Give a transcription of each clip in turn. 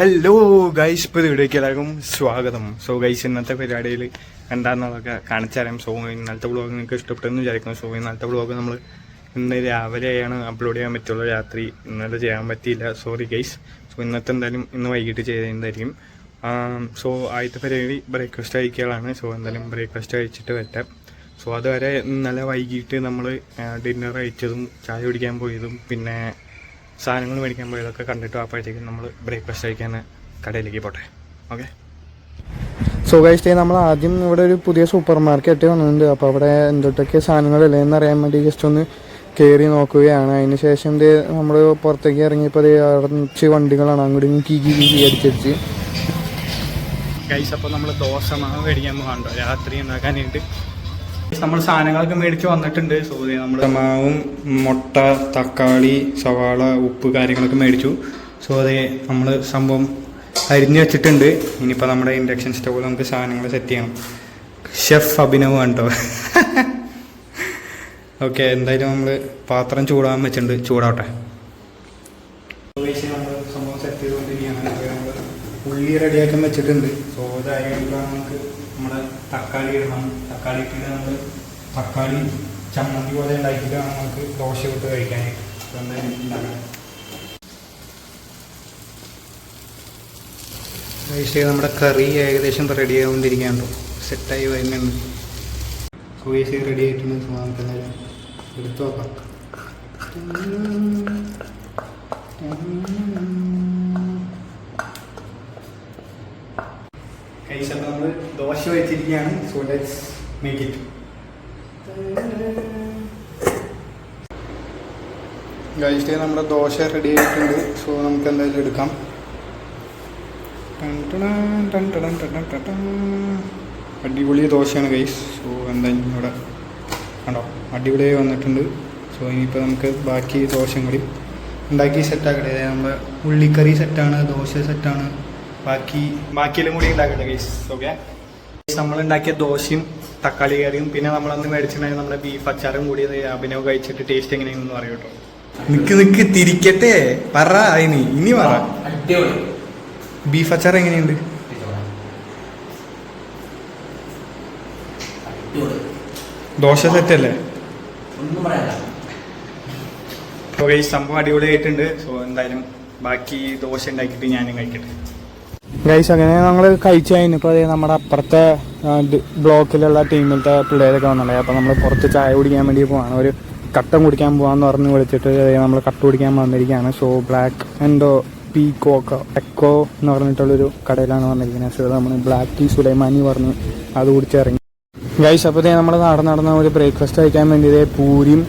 Hello guys ഇപ്പോൾ വീഡിയോയ്ക്ക് എല്ലാവർക്കും സ്വാഗതം. സോ ഗൈസ് ഇന്നത്തെ പരിപാടിയിൽ എന്താണെന്നുള്ളതൊക്കെ കാണിച്ചറിയാം സോ ഇന്നലത്തെ വ്ളോഗ് നിങ്ങൾക്ക് ഇഷ്ടപ്പെട്ടെന്ന് വിചാരിക്കുന്നു. സോ ഇന്നലത്തെ വ്ളോഗ് നമ്മൾ ഇന്ന് രാവിലെയാണ് അപ്ലോഡ് ചെയ്യാൻ പറ്റുള്ളൂ രാത്രി ഇന്നലെ ചെയ്യാൻ പറ്റിയില്ല. സോറി ഗൈസ് സോ ഇന്നത്തെ എന്തായാലും ഇന്ന് വൈകിട്ട് ചെയ്തതായിരിക്കും സോ ആദ്യത്തെ പരിപാടി ബ്രേക്ക്ഫാസ്റ്റ് കഴിക്കലാണ്. സോ എന്തായാലും ബ്രേക്ക്ഫാസ്റ്റ് കഴിച്ചിട്ട് വരാം സോ അതുവരെ ഇന്നലെ വൈകിട്ട് നമ്മൾ ഡിന്നർ കഴിച്ചതും ചായ കുടിക്കാൻ പോയതും പിന്നെ സാധനങ്ങൾ മേടിക്കാൻ പോയതൊക്കെ കണ്ടിട്ട് അപ്പോഴത്തേക്കും നമ്മൾ ബ്രേക്ക്ഫാസ്റ്റ് കഴിക്കാൻ കടയിലേക്ക് പോട്ടെ. ഓക്കെ സോ ഗൈസ് നമ്മൾ ആദ്യം ഇവിടെ ഒരു പുതിയ സൂപ്പർ മാർക്കറ്റ് വന്നിട്ടുണ്ട്. അപ്പോൾ അവിടെ എന്തൊട്ടൊക്കെ സാധനങ്ങളില്ലേ എന്നറിയാൻ വേണ്ടി ജസ്റ്റ് ഒന്ന് കയറി നോക്കുകയാണ്. അതിന് ശേഷം ഇത് നമ്മൾ പുറത്തേക്ക് ഇറങ്ങിയപ്പോൾ അടച്ച് വണ്ടികളാണ്. അങ്ങോട്ട് കീ കീ കീ അടിച്ചടിച്ച്. ഗൈസ് അപ്പോൾ നമ്മൾ ദോശ മാവ് മേടിക്കാൻ പോകാണ്ടോ രാത്രി ഉണ്ടാക്കാനായിട്ട്. നമ്മൾ സാധനങ്ങളൊക്കെ മേടിച്ച് വന്നിട്ടുണ്ട്. സോറി നമ്മൾ മാവും മുട്ട തക്കാളി സവാള ഉപ്പ് കാര്യങ്ങളൊക്കെ മേടിച്ചു. സോ അതെ നമ്മൾ സംഭവം അരിഞ്ഞു വെച്ചിട്ടുണ്ട്. ഇനിയിപ്പോൾ നമ്മുടെ ഇൻഡക്ഷൻ സ്റ്റവ് നമുക്ക് സാധനങ്ങൾ സെറ്റ് ചെയ്യണം. ഷെഫ് അഭിനവ് കണ്ടോ? ഓക്കെ എന്തായാലും നമ്മൾ പാത്രം ചൂടാൻ വെച്ചിട്ടുണ്ട്. ചൂടാവട്ടെ. നമ്മൾ സംഭവം സെറ്റ് ചെയ്തുകൊണ്ടിരിക്കുകയാണ്. നമ്മൾ ഉള്ളി റെഡിയാക്കാൻ വെച്ചിട്ടുണ്ട്. സോ ഇതായി നമുക്ക് നമ്മുടെ തക്കാളി ഇടണം. തക്കാളി ഇട്ടിട്ട് നമ്മൾ തക്കാളി ചമ്മന്തി പോലെ ഉണ്ടാക്കിയിട്ട് വേണം നമുക്ക് ദോശ ഇട്ട് കഴിക്കാനായിട്ട്. എന്തായാലും ഉണ്ടാക്കണം. നമ്മുടെ കറി ഏകദേശം റെഡി ആവുകൊണ്ടിരിക്കുകയാണല്ലോ സെറ്റായി വരുന്നുണ്ട്. സോ ഏസി റെഡി ആയിട്ടുണ്ട്. നമുക്ക് എന്തായാലും എടുത്തു നോക്കാം. കഴിച്ചപ്പോൾ നമ്മൾ ദോശ വെച്ചിരിക്കുകയാണ്. സോ ലെറ്റ്സ് മേക്ക് ഇറ്റ് കഴിച്ചിട്ട് നമ്മുടെ ദോശ റെഡി ആയിട്ടുണ്ട്. സോ നമുക്ക് എന്തായാലും എടുക്കാം. അടിപൊളി ദോശയാണ് ഗൈസ് സോ എന്തായാലും ഇവിടെ കണ്ടോ? അടിപൊളിയായി വന്നിട്ടുണ്ട്. സോ ഇനിയിപ്പോൾ നമുക്ക് ബാക്കി ദോശയും കൂടി ഉണ്ടാക്കി സെറ്റാക്കട്ടെ നമ്മുടെ ഉള്ളിക്കറി സെറ്റാണ് ദോശ സെറ്റാണ് ബാക്കി ബാക്കിയെല്ലാം കൂടി ഉണ്ടാക്കട്ടെ ഗൈസ് ഓക്കെ നമ്മൾ ഉണ്ടാക്കിയ ദോശയും തക്കാളി കറിയും പിന്നെ നമ്മൾ അന്ന് മേടിച്ചിട്ടുണ്ടായി നമ്മുടെ ബീഫ് അച്ചാറും കൂടി അഭിനവ് കഴിച്ചിട്ട് ടേസ്റ്റ് എങ്ങനെയാണെന്ന് പറയൂ കേട്ടോ. നിക്ക് നിക്ക് തിരിക്കട്ടെ. പറ ഇനി ഇനി പറ. ബീഫ് അച്ചാർ എങ്ങനെയുണ്ട്? ദോശ സെറ്റ് അല്ലേ? ഒന്നും പറയണ്ട. ഓക്കെ ഈ സംഭവം അടിപൊളിയായിട്ടുണ്ട്. സോ എന്തായാലും ബാക്കി ദോശ ഉണ്ടാക്കിയിട്ട് ഞാനും കഴിക്കട്ടെ. ഗൈസ് അങ്ങനെ ഞങ്ങൾ കഴിച്ചു കഴിഞ്ഞപ്പോൾ ഇപ്പോൾ നമ്മുടെ അപ്പുറത്തെ ബ്ലോക്കിലുള്ള ടീമിലത്തെ പിള്ളേരൊക്കെ വന്നിട്ടുണ്ടായി അപ്പോൾ നമ്മൾ പുറത്ത് ചായ കുടിക്കാൻ വേണ്ടി പോവാണ്. ഒരു കട്ടം കുടിക്കാൻ പോകാന്ന് പറഞ്ഞ് വിളിച്ചിട്ട് നമ്മൾ കട്ട കുടിക്കാൻ വന്നിരിക്കുകയാണ് സോ ബ്ലാക്ക് എൻഡോ പീ കോക്കോ എക്കോ എന്ന് പറഞ്ഞിട്ടുള്ളൊരു കടയിലാണ് വന്നിരിക്കുന്നത്. സോ നമ്മൾ ബ്ലാക്ക് ടീ സുലൈമാനി പറഞ്ഞ് അത് കുടിച്ചിറങ്ങി ഗൈസ് അപ്പോൾ നമ്മൾ നടന്ന് നടന്ന ഒരു ബ്രേക്ക്ഫാസ്റ്റ് കഴിക്കാൻ വേണ്ടി ഇതേ പൂരിയും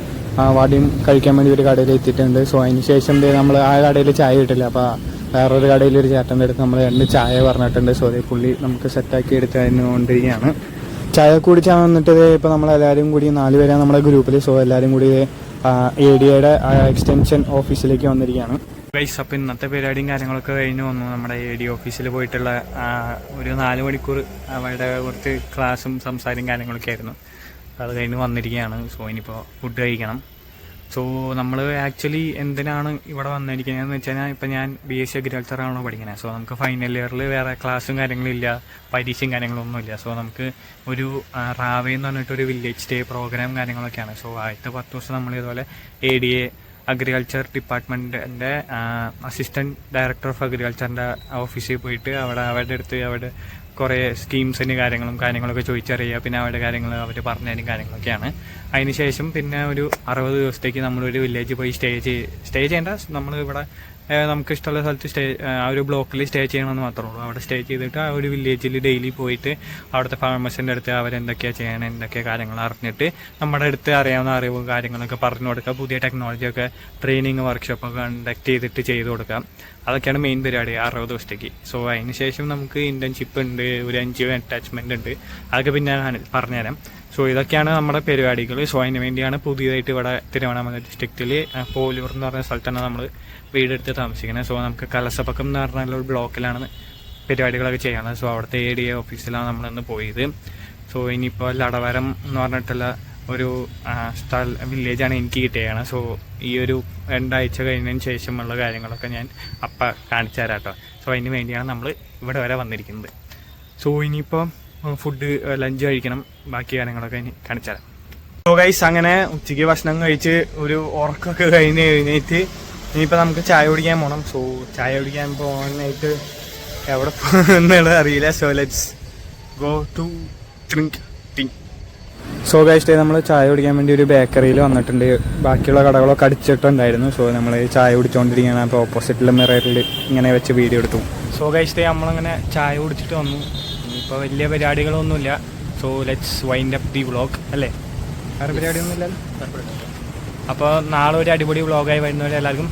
വടിയും കഴിക്കാൻ വേണ്ടി ഒരു കടയിൽ എത്തിയിട്ടുണ്ട് സോ അതിന് ശേഷം നമ്മൾ ആ കടയിൽ ചായ കിട്ടില്ല. അപ്പോൾ വേറൊരു കടയിൽ ഒരു ചേട്ടന്റെ അടുത്ത് നമ്മൾ രണ്ട് ചായ പറഞ്ഞിട്ടുണ്ട്. സോറി പുള്ളി നമുക്ക് സെറ്റാക്കി എടുത്തുകൊണ്ടിരിക്കുകയാണ് ചായ കുടിച്ചാൽ വന്നിട്ട് ഇപ്പോൾ നമ്മളെല്ലാവരും കൂടി നാല് പേരാണ് നമ്മുടെ ഗ്രൂപ്പിൽ സോ എല്ലാവരും കൂടി എ ഡി എയുടെ എക്സ്റ്റൻഷൻ ഓഫീസിലേക്ക് വന്നിരിക്കുകയാണ്. ഗൈസ് അപ്പം ഇന്നത്തെ പരിപാടിയും കാര്യങ്ങളൊക്കെ കഴിഞ്ഞ് വന്നു. നമ്മുടെ എ ഡി ഓഫീസിൽ പോയിട്ടുള്ള ഒരു നാല് മണിക്കൂർ അവരുടെ കുറച്ച് ക്ലാസ്സും സംസാരവും കാര്യങ്ങളൊക്കെ ആയിരുന്നു. അത് കഴിഞ്ഞ് വന്നിരിക്കുകയാണ്. സോ ഇനിയിപ്പോൾ ഫുഡ് കഴിക്കണം. സോ നമ്മൾ ആക്ച്വലി എന്തിനാണ് ഇവിടെ വന്നിരിക്കുന്നതെന്ന് വെച്ച് കഴിഞ്ഞാൽ ഇപ്പം ഞാൻ ബി എസ് സി അഗ്രികൾച്ചറാണല്ലോ പഠിക്കുന്നത്. സോ നമുക്ക് ഫൈനൽ ഇയറിൽ വേറെ ക്ലാസ്സും കാര്യങ്ങളും ഇല്ല പരീക്ഷയും കാര്യങ്ങളൊന്നും ഇല്ല. സോ നമുക്ക് ഒരു റാവേ എന്ന് പറഞ്ഞിട്ടൊരു വില്ലേജ് സ്റ്റേ പ്രോഗ്രാം കാര്യങ്ങളൊക്കെയാണ്. സോ ആദ്യത്തെ പത്ത് ദിവസം നമ്മൾ ഇതുപോലെ എ ഡി എ അഗ്രികൾച്ചർ ഡിപ്പാർട്ട്മെന്റിന്റെ അസിസ്റ്റന്റ് ഡയറക്ടർ ഓഫ് അഗ്രികൾച്ചറിന്റെ ഓഫീസിൽ പോയിട്ട് അവിടെ അവരുടെ അടുത്ത് അവിടെ കുറേ സ്കീംസിന്റെ കാര്യങ്ങളും കാര്യങ്ങളൊക്കെ ചോദിച്ചറിയുക. പിന്നെ അവരുടെ കാര്യങ്ങൾ അവർ പറഞ്ഞതിനും കാര്യങ്ങളൊക്കെയാണ്. അതിനുശേഷം പിന്നെ ഒരു അറുപത് ദിവസത്തേക്ക് നമ്മളൊരു വില്ലേജ് പോയി സ്റ്റേ ചെയ്ത് സ്റ്റേ ചെയ്യേണ്ട. നമ്മൾ ഇവിടെ നമുക്ക് ഇഷ്ടമുള്ള സ്ഥലത്ത് സ്റ്റേ ആ ഒരു ബ്ലോക്കിൽ സ്റ്റേ ചെയ്യണമെന്ന് മാത്രമേ ഉള്ളൂ. അവിടെ സ്റ്റേ ചെയ്തിട്ട് ആ ഒരു വില്ലേജിൽ ഡെയിലി പോയിട്ട് അവിടുത്തെ ഫാമേഴ്സിന്റെ അടുത്ത് അവരെന്തൊക്കെയാണ് ചെയ്യണം എന്തൊക്കെ കാര്യങ്ങൾ അറിഞ്ഞിട്ട് നമ്മുടെ അടുത്ത് അറിയാവുന്ന അറിവും കാര്യങ്ങളൊക്കെ പറഞ്ഞു കൊടുക്കുക. പുതിയ ടെക്നോളജിയൊക്കെ ട്രെയിനിങ് വർക്ക്ഷോപ്പൊക്കെ കണ്ടക്ട് ചെയ്തിട്ട് ചെയ്തു കൊടുക്കാം അതൊക്കെയാണ് മെയിൻ പരിപാടി അറുപത് ദിവസത്തേക്ക്. സോ അതിന് ശേഷം നമുക്ക് ഇന്റേൺഷിപ്പ് ഉണ്ട് ഒരു അഞ്ച് ജി ഒ അറ്റാച്ച്മെന്റ് ഉണ്ട്. അതൊക്കെ പിന്നെ ഞാൻ പറഞ്ഞുതരാം. സോ ഇതൊക്കെയാണ് നമ്മുടെ പരിപാടികൾ. സോ അതിന് വേണ്ടിയാണ് പുതിയതായിട്ട് ഇവിടെ തിരുവണ്ണാമല ഡിസ്ട്രിക്റ്റിൽ പോലൂർ എന്ന് പറഞ്ഞ സ്ഥലത്താണ് നമ്മൾ വീടെടുത്ത് താമസിക്കുന്നത്. സോ നമുക്ക് കലസപ്പക്കം എന്ന് പറഞ്ഞ ഒരു ബ്ലോക്കിലാണ് പരിപാടികളൊക്കെ ചെയ്യണത് സോ അവിടുത്തെ എ ഡി എ ഓഫീസിലാണ് നമ്മളിന്ന് പോയത്. സോ ഇനിയിപ്പോൾ ലടവരം എന്ന് പറഞ്ഞിട്ടുള്ള ഒരു സ്ഥല വില്ലേജാണ് എനിക്ക് കിട്ടിയാണ് സോ ഈ ഒരു രണ്ടാഴ്ച കഴിഞ്ഞതിന് ശേഷമുള്ള കാര്യങ്ങളൊക്കെ ഞാൻ അപ്പം കാണിച്ചു തരാം കേട്ടോ. സോ അതിന് വേണ്ടിയാണ് നമ്മൾ ഇവിടെ വരെ വന്നിരിക്കുന്നത്. സോ ഇനിയിപ്പോൾ ഫുഡ് ലഞ്ച് കഴിക്കണം. ബാക്കി കാര്യങ്ങളൊക്കെ ഇനി കാണിച്ചാൽ സോ ഗൈസ് അങ്ങനെ ഉച്ചയ്ക്ക് ഭക്ഷണം കഴിച്ച് ഒരു ഉറക്കമൊക്കെ കഴിഞ്ഞ് കഴിഞ്ഞിട്ട് ഇനിയിപ്പോൾ നമുക്ക് ചായ കുടിക്കാൻ പോകണം സോ ചായ കുടിക്കാൻ പോകാനായിട്ട് എവിടെ പോകുന്നുള്ളത് അറിയില്ല. So let's go to drink tea so guys നമ്മൾ ചായ കുടിക്കാൻ വേണ്ടി ഒരു ബേക്കറിയിൽ വന്നിട്ടുണ്ട്. ബാക്കിയുള്ള കടകളൊക്കെ അടിച്ചിട്ടുണ്ടായിരുന്നു. സോ നമ്മൾ ചായ കുടിച്ചുകൊണ്ടിരിക്കുകയാണ് അപ്പോൾ ഓപ്പോസിറ്റിലെ മിററിൽ ഇങ്ങനെ വെച്ച് വീഡിയോ എടുത്തു. സോ ഗൈസ് നമ്മളങ്ങനെ ചായ കുടിച്ചിട്ട് വന്നു. ഇനിയിപ്പോൾ വലിയ പരിപാടികളൊന്നുമില്ല. So let's wind up the vlog അല്ലേ? വേറെ പരിപാടിയൊന്നുമില്ലല്ലോ? അപ്പോൾ നാളെ ഒരു അടിപൊളി വ്ളോഗായി വരുന്നവരെ എല്ലാവർക്കും